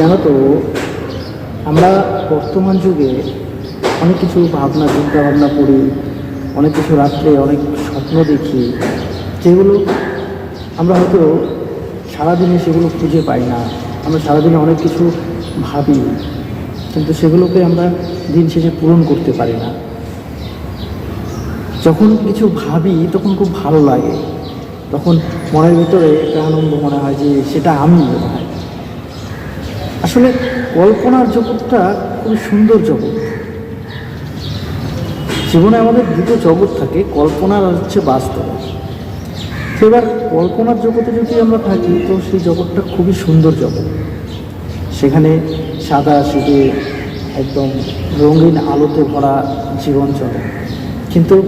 জানো তো আমরা বর্তমান যুগে অনেক কিছু ভাবনা চিন্তা ভাবনা করি, অনেক কিছু রাত্রে অনেক স্বপ্ন দেখি, যেগুলো আমরা হয়তো সারাদিনে সেগুলো খুঁজে পাই না, আমরা সারাদিনে অনেক কিছু ভাবি, কিন্তু সেগুলোকে আমরা দিন শেষে পূরণ করতে পারি না। যখন কিছু ভাবি, তখন খুব ভালো লাগে, তখন মনের ভিতরে একটা আনন্দ মনে হয় যে, সেটা আমি আসলে কল্পনার জগৎটা খুবই সুন্দর জগৎ। জীবনে আমাদের দুটো জগৎ থাকে, কল্পনার আর হচ্ছে বাস্তব। এবার কল্পনার জগতে যদি আমরা থাকি, তো সেই জগৎটা খুবই সুন্দর জগৎ। সেখানে সাদা সিধে একদম রঙিন আলোতে ভরা জীবন চলে। কিন্তু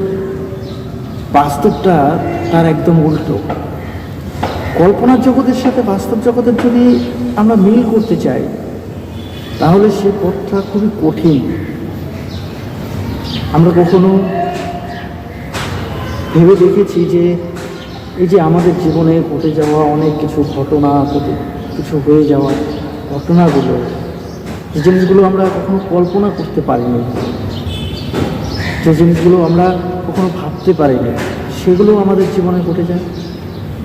বাস্তবটা তার একদম উল্টো। কল্পনার জগতের সাথে বাস্তব জগতের যদি আমরা মিল করতে চাই, তাহলে সে পথটা খুবই কঠিন। আমরা কখনো ভেবে দেখেছি যে এই যে আমাদের জীবনে ঘটে যাওয়া অনেক কিছু ঘটনা ঘটে কিছু হয়ে যাওয়া ঘটনাগুলো, যে জিনিসগুলো আমরা কখনো কল্পনা করতে পারিনি, যে জিনিসগুলো আমরা কখনো ভাবতে পারিনি, সেগুলো আমাদের জীবনে ঘটে যায়।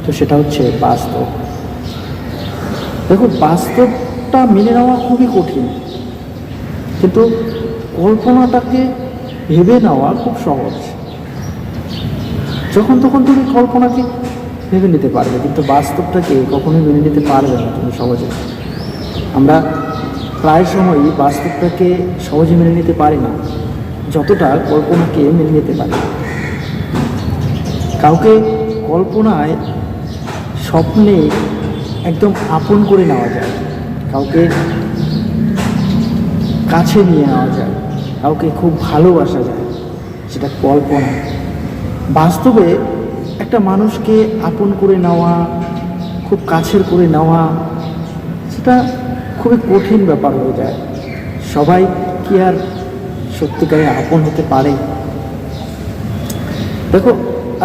তো সেটা হচ্ছে বাস্তব। দেখো বাস্তবটা মেনে নেওয়া খুবই কঠিন। কিন্তু কল্পনাটাকে ভেবে নেওয়া খুব সহজ। যখন তখন তুমি কল্পনাকে ভেবে নিতে পারবে, কিন্তু বাস্তবটাকে কখনোই মেনে নিতে পারবে না তুমি সহজে। আমরা প্রায় সময়ই বাস্তবটাকে সহজে মেনে নিতে পারি না, যতটা কল্পনাকে মেনে নিতে পারি। কাউকে কল্পনায় স্বপ্নে একদম আপন করে নেওয়া যায়। কাউকে কাছে নিয়ে নেওয়া যায়, কাউকে খুব ভালোবাসা যায়, সেটা কল্পনা। বাস্তবে একটা মানুষকে আপন করে নেওয়া, খুব কাছের করে নেওয়া, সেটা খুবই কঠিন ব্যাপার হয়ে যায়। সবাই কি আর সত্যিকারে আপন হতে পারে? দেখো,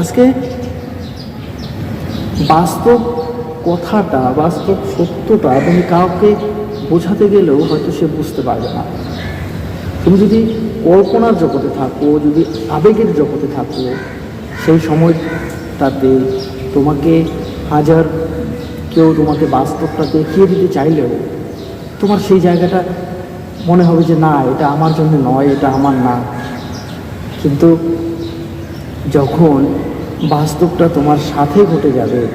আজকে বাস্তব কথাটা, বাস্তব সত্যটা তুমি কাউকে বোঝাতে গেলেও হয়তো সে বুঝতে পারবে না। তুমি যদি কল্পনার জগতে থাকো, যদি আবেগের জগতে থাকো, সেই সময়টাতে তোমাকে হাজার কেউ তোমাকে বাস্তবটা দেখিয়ে দিতে চাইলেও তোমার সেই জায়গাটা মনে হবে যে, না, এটা আমার জন্য নয়, এটা আমার না। কিন্তু যখন বাস্তবটা তোমার সাথে ঘটে যাবে।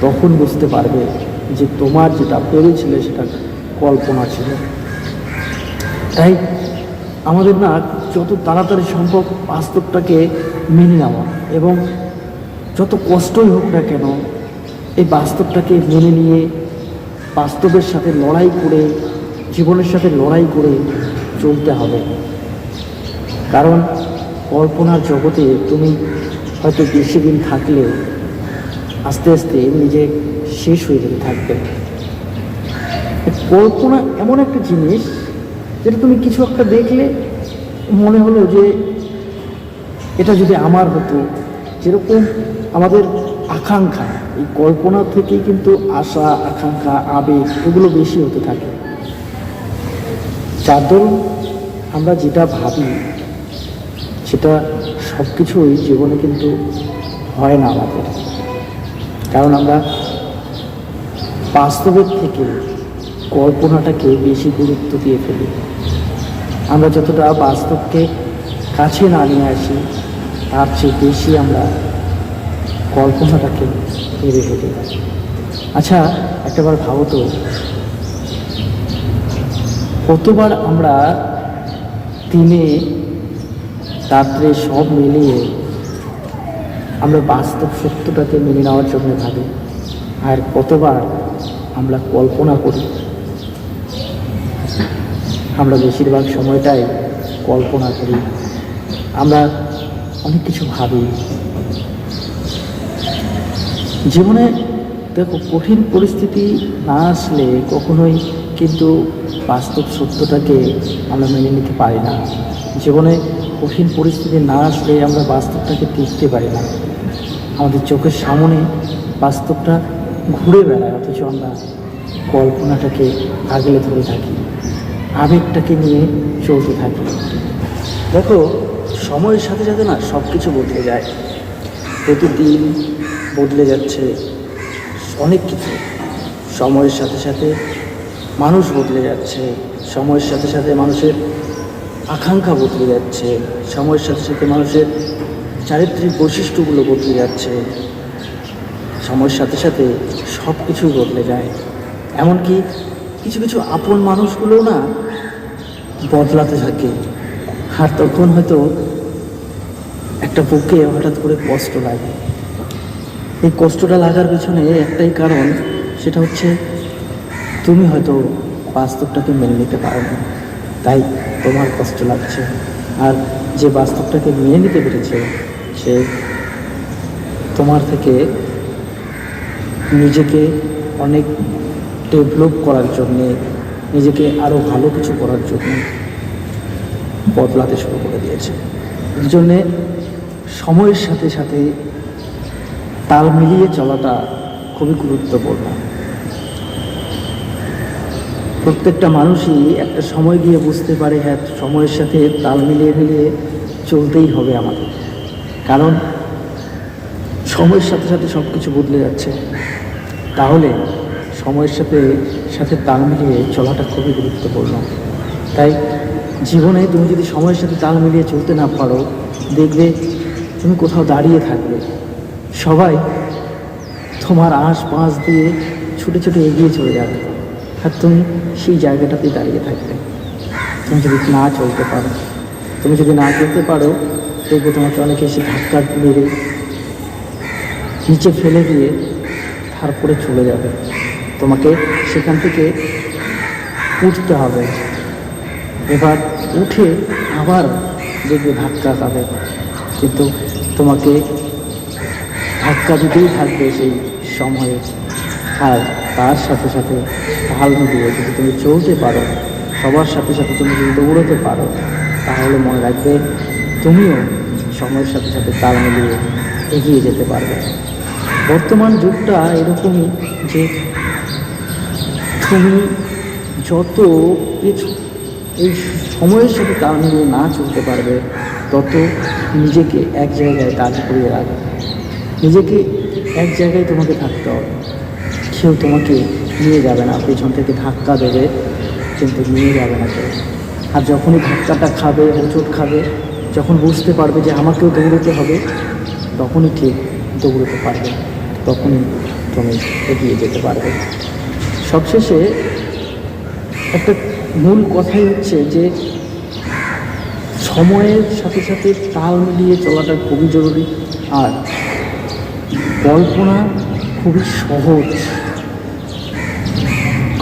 তখন বুঝতে পারবে যে তোমার যেটা ভেবেছিলে সেটা কল্পনা ছিল। তাই আমাদের না যত তাড়াতাড়ি সম্ভব বাস্তবটাকে মেনে নেওয়া এবং যত কষ্টই হোক না কেন এই বাস্তবটাকে মেনে নিয়ে বাস্তবের সাথে লড়াই করে, জীবনের সাথে লড়াই করে চলতে হবে। কারণ কল্পনার জগতে তুমি হয়তো বেশি দিন থাকলে আস্তে আস্তে নিজে শেষ হয়ে যেতে থাকবে। কল্পনা এমন একটা জিনিস যেটা তুমি কিছু একটা দেখলে মনে হলো যে এটা যদি আমার হতো, যেরকম আমাদের আকাঙ্ক্ষা, এই কল্পনা থেকেই কিন্তু আশা, আকাঙ্ক্ষা, আবেগ এগুলো বেশি হতে থাকে। যার দরুন আমরা যেটা ভাবি, সেটা সব কিছুই জীবনে কিন্তু হয় না আমাদের। কারণ আমরা বাস্তবের থেকে কল্পনাটাকে বেশি গুরুত্ব দিয়ে ফেলি। আমরা যতটা বাস্তবকে কাছে না নিয়ে আসি, তার চেয়ে বেশি আমরা কল্পনাটাকে ভেবে ফেলি। আচ্ছা একটাবার ভাবো তো, কতবার আমরা দিনে রাত্রে সব মিলিয়ে আমরা বাস্তব সত্যটাকে মেনে নেওয়ার জন্য ভাবি। আর কতবার আমরা কল্পনা করি, আমরা বেশিরভাগ সময়টাই কল্পনা করি। আমরা অনেক কিছু ভাবি। জীবনে দেখো, কঠিন পরিস্থিতি না আসলে কখনোই কিন্তু বাস্তব সত্যটাকে আমরা মেনে নিতে পারি না। জীবনে কঠিন পরিস্থিতি না আসলে আমরা বাস্তবটাকে দেখতে পারি না। আমাদের চোখের সামনে বাস্তবটা ঘুরে বেড়ায়, অথচ আমরা কল্পনাটাকে আগলে ধরে থাকি, আবেগটাকে নিয়ে চলতে থাকি। দেখো, সময়ের সাথে সাথে না সব কিছু বদলে যায়। প্রতিদিন বদলে যাচ্ছে অনেক কিছু। সময়ের সাথে সাথে মানুষ বদলে যাচ্ছে। সময়ের সাথে সাথে মানুষের আকাঙ্ক্ষা বদলে যাচ্ছে, সময়ের সাথে সাথে মানুষের চারিত্রিক বৈশিষ্ট্যগুলো বদলে যাচ্ছে, সময়ের সাথে সাথে সব কিছুই বদলে যায়। এমনকি কিছু কিছু আপন মানুষগুলোও না বদলাতে থাকে। আর তখন হয়তো একটা বুকে হঠাৎ করে কষ্ট লাগে। এই কষ্টটা লাগার পিছনে একটাই কারণ, সেটা হচ্ছে তুমি হয়তো বাস্তবটাকে মেনে নিতে পারো না। তাই তোমার কষ্ট লাগছে। আর যে বাস্তবটাকে মেনে নিতে পেরেছে, সে তোমার থেকে নিজেকে অনেক ডেভেলপ করার জন্যে, নিজেকে আরও ভালো কিছু করার জন্য বদলাতে শুরু করে দিয়েছে। এর জন্যে সময়ের সাথে সাথে তাল মিলিয়ে চলাটা খুবই গুরুত্বপূর্ণ। প্রত্যেকটা মানুষই একটা সময় গিয়ে বুঝতে পারে হ্যাঁ সময়ের সাথে তাল মিলিয়ে মিলিয়ে চলতেই হবে আমাদের। কারণ সময়ের সাথে সাথে সব কিছু বদলে যাচ্ছে। তাহলে সময়ের সাথে সাথে তাল মিলিয়ে চলাটা খুবই গুরুত্বপূর্ণ। তাই জীবনে তুমি যদি সময়ের সাথে তাল মিলিয়ে চলতে না পারো, দেখবে তুমি কোথাও দাঁড়িয়ে থাকবে। সবাই তোমার আশ পাশ দিয়ে ছুটে ছুটে এগিয়ে চলে যাবে। আর তুমি সেই জায়গাটাতে দাঁড়িয়ে থাকবে। তুমি যদি না চলতে পারো, তুমি যদি না চলতে পারো দেখবে তোমাকে অনেকে এসে ধাক্কা মেরে নিচে ফেলে দিয়ে তারপরে চলে যাবে। তোমাকে সেখান থেকে উঠতে হবে। এবার উঠে আবার দেখবে ধাক্কা খাবে। কিন্তু তোমাকে ধাক্কা দিতেই থাকবে সেই সময়ে। আর তার সাথে সাথে তাল মিলিয়ে যদি তুমি চলতে পারো, সবার সাথে সাথে তুমি যদি দৌড়তে পারো, তাহলে মনে রাখবে তুমিও সময়ের সাথে সাথে তাল মিলিয়ে এগিয়ে যেতে পারবে। বর্তমান যুগটা এরকমই যে তুমি যত কিছু এই সময়ের সাথে তাল মিলিয়ে না চলতে পারবে, তত নিজেকে এক জায়গায় দাঁড় করিয়ে রাখবে। নিজেকে এক জায়গায় তোমাকে থাকতে হবে। কেউ তোমাকে নিয়ে যাবে না। পেছন থেকে ধাক্কা দেবে, কিন্তু নিয়ে যাবে না কেউ। আর যখনই ধাক্কাটা খাবে হোঁচট খাবে, যখন বুঝতে পারবে যে আমাকেও দৌড়তে হবে, তখনই ঠিক দৌড়তে পারবে। তখনই তুমি এগিয়ে যেতে পারবে। সবশেষে একটা মূল কথাই হচ্ছে যে, সময়ের সাথে সাথে তাল মিলিয়ে চলাটা খুবই জরুরি। আর কল্পনা খুবই সহজ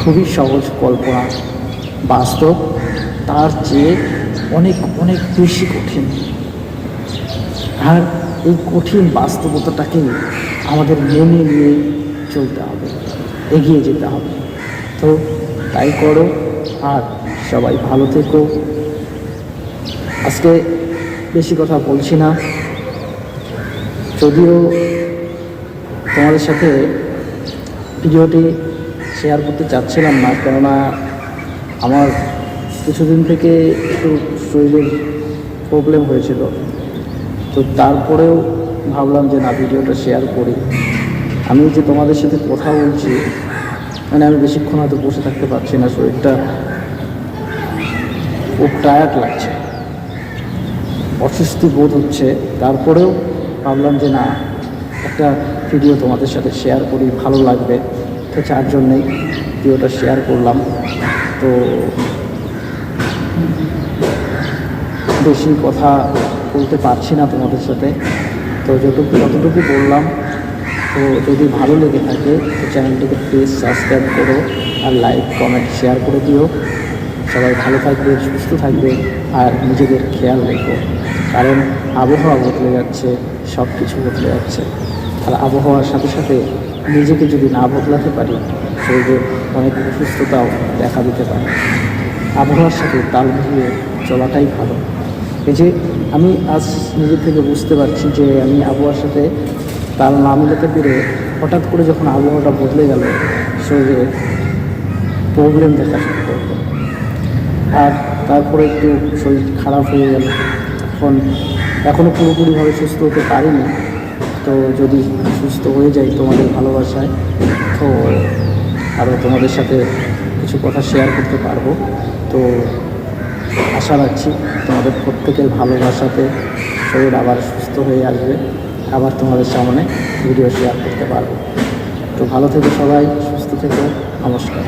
খুবই সহজ কল্পনা, বাস্তব, তার চেয়ে অনেক অনেক বেশি কঠিন। আর এই কঠিন বাস্তবতাটাকে আমাদের মেনে নিয়ে চলতে হবে, এগিয়ে যেতে হবে। তো তাই করো, আর সবাই ভালো থেকো। আজকে বেশি কথা বলছি না। যদিও তোমাদের সাথে ভিডিওটি শেয়ার করতে চাচ্ছিলাম না, কেননা আমার কিছুদিন থেকে একটু শরীরের প্রবলেম হয়েছিল। তো তারপরেও ভাবলাম যে না, ভিডিওটা শেয়ার করি। আমি যে তোমাদের সাথে কথা বলছি মানে আমি বেশিক্ষণ হয়তো বসে থাকতে পারছি না, শরীরটা খুব টায়ার্ড লাগছে। অস্বস্তি বোধ হচ্ছে। তারপরেও ভাবলাম যে না একটা ভিডিও তোমাদের সাথে শেয়ার করি, ভালো লাগবে। তো যার জন্যেই ভিডিওটা শেয়ার করলাম। তো বেশি কথা বলতে পারছি না তোমাদের সাথে। তো যতটুকু যতটুকু বললাম। তো যদি ভালো লেগে থাকে, তো চ্যানেলটিকে প্লিজ সাবস্ক্রাইব করো আর লাইক কমেন্ট শেয়ার করে দিও। সবাই ভালো থাকবে, সুস্থ থাকবে আর নিজেদের খেয়াল রেখো কারণ আবহাওয়া বদলে যাচ্ছে সব কিছু বদলে যাচ্ছে। আর আবহাওয়ার সাথে সাথে নিজেকে যদি না বদলাতে পারি, শরীরে অনেক অসুস্থতাও দেখা দিতে পারে। আবহাওয়ার সাথে তাল মিলিয়ে চলাটাই ভালো। এই যে আমি আজ নিজের থেকে বুঝতে পারছি যে আমি আবহাওয়ার সাথে তাল না মিলাতে পেরে হঠাৎ করে যখন আবহাওয়াটা বদলে গেল, শরীরে প্রবলেম দেখা শুরু করল। আর তারপরে একটু শরীর খারাপ হয়ে গেল। এখন এখনও পুরোপুরিভাবে সুস্থ হতে পারিনি। তো যদি সুস্থ হয়ে যাই তোমাদের ভালোবাসায়, তো আরও তোমাদের সাথে কিছু কথা শেয়ার করতে পারব। তো আশা রাখছি তোমাদের প্রত্যেকের ভালোবাসাতে শরীর আবার সুস্থ হয়ে আসবে। আবার তোমাদের সামনে ভিডিও শেয়ার করতে পারব। তো ভালো থেকো সবাই, সুস্থ থেকো, নমস্কার।